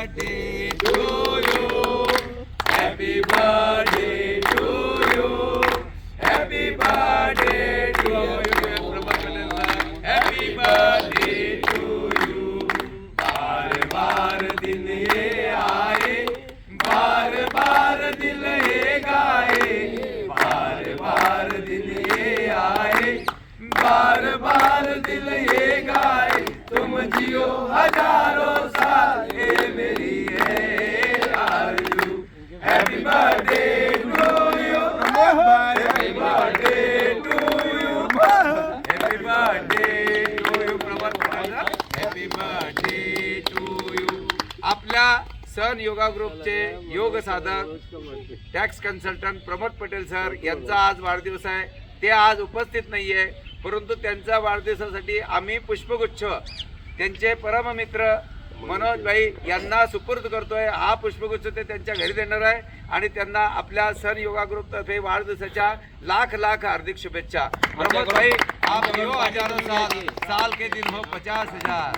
birthday to you. Happy birthday to you. Happy birthday to you. Happy birthday to you. बार बार दिन ये आए बार बार दिल ये गाए बार बार दिन ये आए बार बार दिल ये गाए तुम जियो हजारों सन योगा ग्रुपचे योग साधक tax consultant Pramod Patel sir यांचा आज वाढदिवस आहे. ते आज उपस्थित नाहीये परंतु त्यांच्या वाढदिवसासाठी आम्ही पुष्पगुच्छ त्यांचे परममित्र मनोज भाई यांना सुपूर्द करतोय. हा पुष्पगुच्छ ते त्यांच्या घरी देणार आहे आणि त्यांना आपल्या सन योगा ग्रुप तर्फे वाढदिवसाच्या लाख लाख हार्दिक शुभेच्छा. प्रमोद भाई आप यो हजारो साल साल के दिन हो पचास हजार.